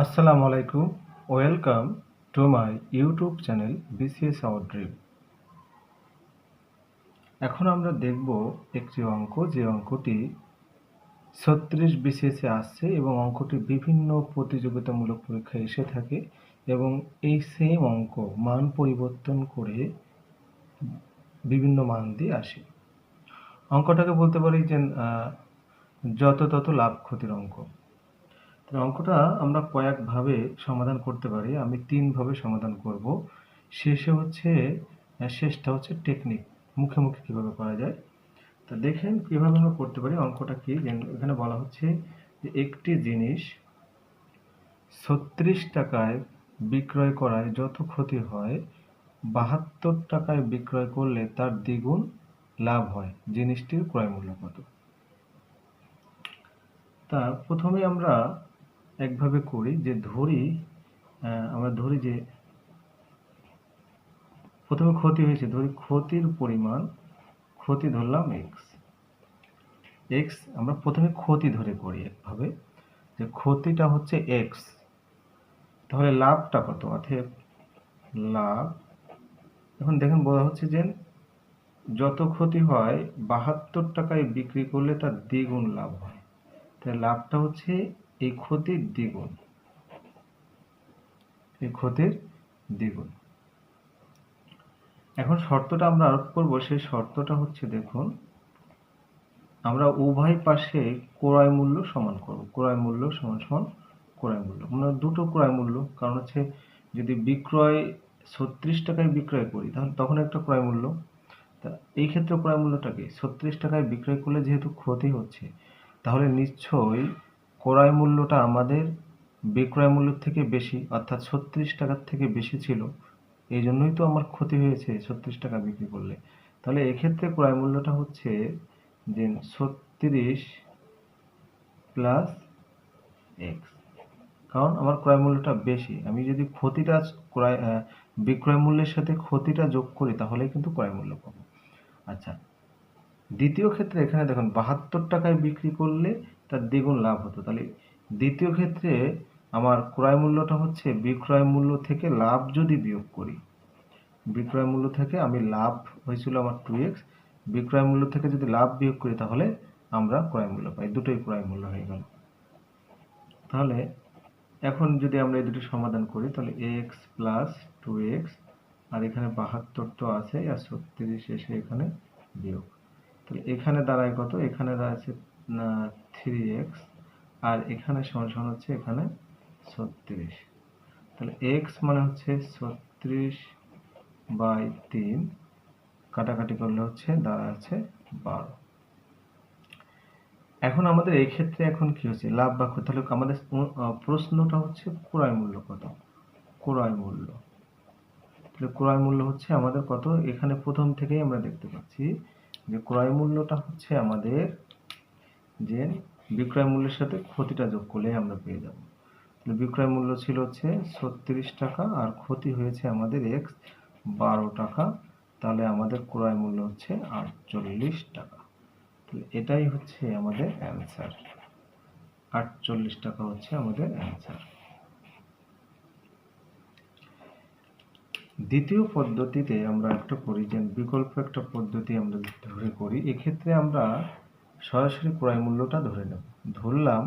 আসসালামু আলাইকুম welcome to my YouTube channel BCS our dream. এখন আমরা দেখব একটি অঙ্ক, যে অঙ্কটি ছত্রিশ বিসিএসে আসছে এবং অঙ্কটি বিভিন্ন প্রতিযোগিতামূলক পরীক্ষায় এসে থাকে এবং এই সেম অঙ্ক মান পরিবর্তন করে বিভিন্ন মান দিয়ে আসে। অঙ্কটাকে বলতে পারি যে যত তত লাভ ক্ষতির অঙ্ক। অঙ্কটা আমরা কয়েকভাবে সমাধান করতে পারি। আমি তিনভাবে সমাধান করব। শেষে হচ্ছে শেষটা হচ্ছে টেকনিক মুখে মুখে কীভাবে করা যায়? তো দেখেন কীভাবে আমরা করতে পারি। অঙ্কটা কি? এখানে বলা হচ্ছে যে একটি জিনিস ছত্রিশ টাকায় বিক্রয় করায় যত ক্ষতি হয়, বাহাত্তর টাকায় বিক্রয় করলে তার দ্বিগুণ লাভ হয়। জিনিসটির ক্রয় মূল্য কত? তা প্রথমে আমরা একভাবে করি যে ধরি আমরা ধরি যে প্রথমে ক্ষতি হয়েছে, ধরি ক্ষতির পরিমাণ, ক্ষতি ধরলাম এক্স এক্স আমরা প্রথমে ক্ষতি ধরে করি একভাবে, যে ক্ষতিটা হচ্ছে এক্স তাহলে লাভটা কত? অর্থাৎ লাভ, এখন দেখেন বলা হচ্ছে যে যত ক্ষতি হয়, বাহাত্তর টাকায় বিক্রি করলে তার দ্বিগুণ লাভ হয়। তাহলে লাভটা হচ্ছে এই ক্ষতির দ্বিগুণ। এই ক্ষতির দ্বিগুণ। এখন শর্তটা আমরা আরোপ করব, সেই শর্তটা হচ্ছে দেখুন, আমরা উভয় পাশে ক্রয় মূল্য সমান করব। ক্রয় মূল্য সমান সমান ক্রয় মূল্য। আমরা দুটো ক্রয় মূল্য। কারণ হচ্ছে যদি বিক্রয় ছত্রিশ টাকায় বিক্রয় করি, তাহলে তখন একটা ক্রয় মূল্য। তা এই ক্ষেত্রে ক্রয় মূল্যটাকে ছত্রিশ টাকায় বিক্রয় করলে যেহেতু ক্ষতি হচ্ছে, তাহলে নিশ্চয়ই ক্রয় মূল্যটা আমাদের বিক্রয় মূল্যের থেকে বেশি, অর্থাৎ ছত্রিশ টাকার থেকে বেশি ছিল। এই জন্যই তো আমার ক্ষতি হয়েছে ছত্রিশ টাকা বিক্রি করলে। তাহলে এক্ষেত্রে ক্রয় মূল্যটা হচ্ছে যে ছত্রিশ প্লাস এক্স কারণ আমার ক্রয় মূল্যটা বেশি। আমি যদি ক্ষতিটা ক্রয় বিক্রয় মূল্যের সাথে ক্ষতিটা যোগ করি তাহলে কিন্তু ক্রয় মূল্য পাবো। আচ্ছা দ্বিতীয় ক্ষেত্রে এখানে দেখুন, বাহাত্তর টাকায় বিক্রি করলে তার দ্বিগুণ লাভ হতো। তাহলে দ্বিতীয় ক্ষেত্রে আমার ক্রয় মূল্যটা হচ্ছে বিক্রয় মূল্য থেকে লাভ যদি বিয়োগ করি, বিক্রয় মূল্য থেকে আমি লাভ হয়েছিল আমার টু এক্স বিক্রয় মূল্য থেকে যদি লাভ বিয়োগ করি তাহলে আমরা ক্রয় মূল্য পাই। দুটোই ক্রয় মূল্য হয়ে গেল। তাহলে এখন যদি আমরা এই দুটো সমাধান করি, তাহলে এক্স প্লাস টু এক্স আর এখানে বাহাত্তর তো আছে, আর ছত্রিশ এসে এখানে বিয়োগ। তাহলে এখানে দাঁড়ায় কত? এখানে দাঁড়াচ্ছে থ্রি এক্স আর এখানে সমান সমান হচ্ছে এখানে ছত্রিশ। তাহলে এক্স মানে হচ্ছে ছত্রিশ বাই তিন, কাটাকাটি করলে হচ্ছে দাঁড়াচ্ছে বারো। এখন আমাদের এই ক্ষেত্রে এখন কি হচ্ছে? লাভ বা ক্ষতি। তাহলে আমাদের প্রশ্নটা হচ্ছে ক্রয় মূল্য কত? ক্রয় মূল্য। তাহলে ক্রয় মূল্য হচ্ছে আমাদের কত? এখানে প্রথম থেকেই আমরা দেখতে পাচ্ছি যে ক্রয় মূল্যটা হচ্ছে আমাদের যে বিক্রয় মূল্যের সাথে ক্ষতিটা যোগ করলে আমরা পেয়ে যাব। বিক্রয় মূল্য ছিল হচ্ছে ছত্রিশ টাকা আর ক্ষতি হয়েছে আমাদের এক্স বারো টাকা, তাহলে আমাদের ক্রয় মূল্য হচ্ছে আটচল্লিশ টাকা। তাহলে এটাই হচ্ছে আমাদের অ্যান্সার আটচল্লিশ টাকা হচ্ছে আমাদের অ্যান্সার দ্বিতীয় পদ্ধতিতে আমরা একটা করি যে বিকল্প একটা পদ্ধতি আমরা ধরে করি। এক্ষেত্রে আমরা সরাসরি ক্রয় মূল্যটা ধরে নেব ধরলাম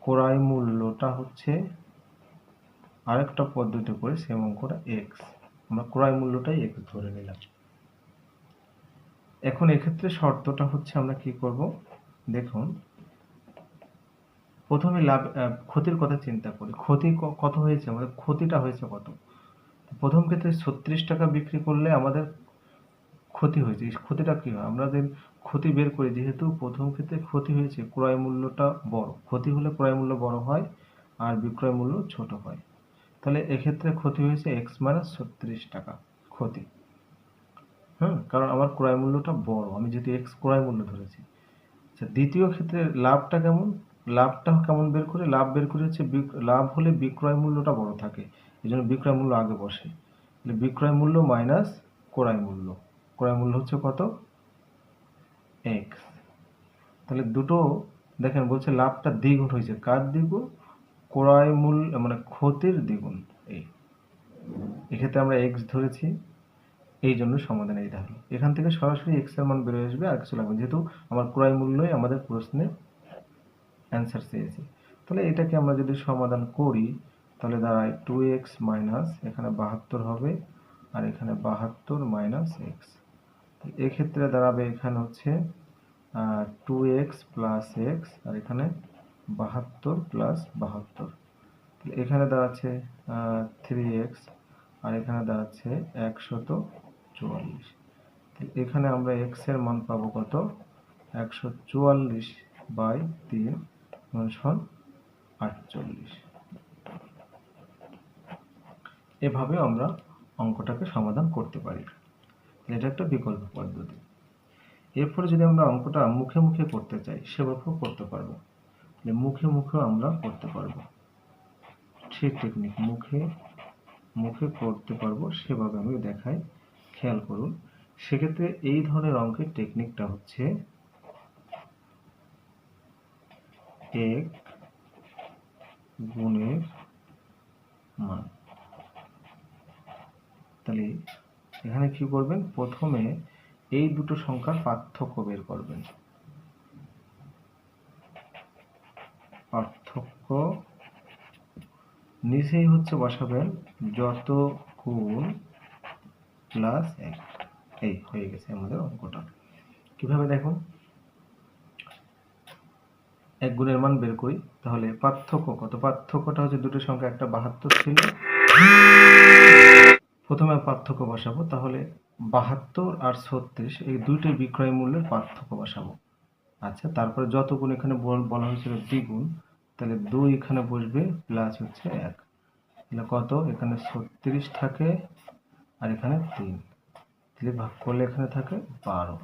ক্রয় মূল্যটা হচ্ছে আরেকটা পদ্ধতি করে সেম অঙ্কটা এক্স আমরা ক্রয় মূল্যটাই এক্স ধরে নিলাম। এখন এক্ষেত্রে শর্তটা হচ্ছে আমরা কি করব? দেখুন, প্রথমে লাভ ক্ষতির কথা চিন্তা করি। ক্ষতি কত হয়েছে? আমাদের ক্ষতিটা হয়েছে কত? প্রথম ক্ষেত্রে ছত্রিশ টাকা বিক্রি করলে আমাদের ক্ষতি হয়েছে। এই ক্ষতিটা কি হয়? আমাদের ক্ষতি বের করি। যেহেতু প্রথম ক্ষেত্রে ক্ষতি হয়েছে, ক্রয় মূল্যটা বড়। ক্ষতি হলে ক্রয় মূল্য বড় হয় আর বিক্রয় মূল্য ছোট হয়। তাহলে এক্ষেত্রে ক্ষতি হয়েছে এক্স মাইনাস ছত্রিশ টাকা ক্ষতি। হুম? কারণ আমার ক্রয় মূল্যটা বড়। আমি যেহেতু এক্স ক্রয় মূল্য ধরেছি। আচ্ছা দ্বিতীয় ক্ষেত্রে লাভটা কেমন? লাভটা কেমন বের করে? লাভ বের করে হচ্ছে লাভ হলে বিক্রয় মূল্যটা বড় থাকে। এই জন্য বিক্রয় মূল্য আগে বসে। বিক্রয় মূল্য মাইনাস ক্রয় মূল্য। ক্রয় মূল্য হচ্ছে কত? এক্স তাহলে দুটো, দেখেন বলছে লাভটা দ্বিগুণ হয়েছে। কার দ্বিগুণ? ক্রয় মূল্য মানে ক্ষতির দ্বিগুণ। এই। এক্ষেত্রে আমরা এক্স ধরেছি। এই জন্য সমাধান এইটা হলো। এখান থেকে সরাসরি এক্সের মান বেরিয়ে আসবে আর কিছু লাগবে। যেহেতু আমার ক্রয় মূল্যই আমাদের প্রশ্নের অ্যান্সার চেয়েছি। তাহলে এটাকে আমরা যদি সমাধান করি, তাহলে দাঁড়ায় টু এক্স মাইনাস এখানে বাহাত্তর হবে আর এখানে বাহাত্তর মাইনাস এক্স এক্ষেত্রে দাঁড়াবে এখানে হচ্ছে টু এক্স প্লাস এক্স আর এখানে বাহাত্তর প্লাস বাহাত্তর। এখানে দাঁড়াচ্ছে থ্রি এক্স আর এখানে দাঁড়াচ্ছে একশত চুয়াল্লিশ। এখানে আমরা এক্সের মান পাবো কত? একশো চুয়াল্লিশ বাই তিন সমান আটচল্লিশ। এভাবে আমরা অঙ্কটাকে সমাধান করতে পারি। এটা একটা বিকল্প পদ্ধতি। এরপরে যদি আমরা অঙ্কটা মুখে মুখে করতে চাই, সেভাবেও করতে পারব। তাহলে মুখে মুখেও আমরা করতে পারব। সেই টেকনিক মুখে মুখে করতে পারব, সেভাবে আমি দেখাই। খেয়াল করুন, সেক্ষেত্রে এই ধরনের অঙ্কের টেকনিকটা হচ্ছে এক গুণের মান। তাহলে এখানে কি করবেন? প্রথমে এই দুটো সংখ্যার পার্থক্য বের করবেন। পার্থক্য নিচেই হচ্ছে বসাবেন যত গুণ প্লাস এক। এই হয়ে গেছে আমাদের অঙ্কটা। কীভাবে দেখুন এক গুণের মান বের করি, তাহলে পার্থক্য কত? পার্থক্যটা হচ্ছে দুটো সংখ্যা একটা বাহাত্তর ছিল। প্রথমে পার্থক্য বসাবো, তাহলে বাহাত্তর আর ছত্রিশ, এই দুইটাই বিক্রয় মূল্যের পার্থক্য বসাবো। আচ্ছা তারপরে যত গুণ এখানে বল- হয়েছিল দ্বিগুণ, তাহলে দুই এখানে বসবে প্লাস হচ্ছে এক। তাহলে কত? এখানে ছত্রিশ থাকে আর এখানে তিন। তাহলে ভাগ করলে এখানে থাকে বারো।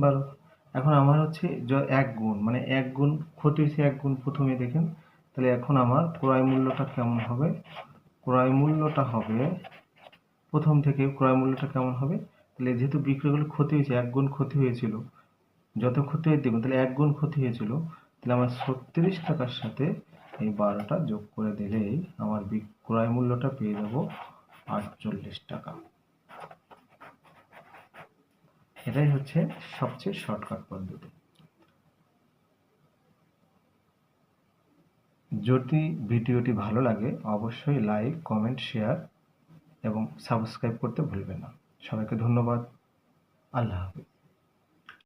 বারো। এখন আমার হচ্ছে য- এক গুণ মানে এক গুণ ক্ষতি হয়েছে এক গুণ প্রথমে দেখেন, তাহলে এখন আমার ক্রয় মূল্যটা কেমন হবে? ক্রয় মূল্যটা হবে, প্রথম থেকে ক্রয় মূল্যটা কেমন হবে? তাহলে যেহেতু বিক্রয়গুলো ক্ষতি হয়েছে, এক গুণ ক্ষতি হয়েছিল, যত ক্ষতি হয়ে দেবেন তাহলে এক গুণ ক্ষতি হয়েছিল, তাহলে আমার ছত্রিশ টাকার সাথে এই বারোটা যোগ করে দিলেই আমার বিক্রয় মূল্যটা পেয়ে যাব আটচল্লিশ টাকা। এটাই হচ্ছে সবচেয়ে শর্টকাট পদ্ধতি। যদি ভিডিওটি ভালো লাগে, অবশ্যই লাইক, কমেন্ট, শেয়ার এবং সাবস্ক্রাইব করতে ভুলবেন না। সবাইকে ধন্যবাদ। আল্লাহ হাফিজ।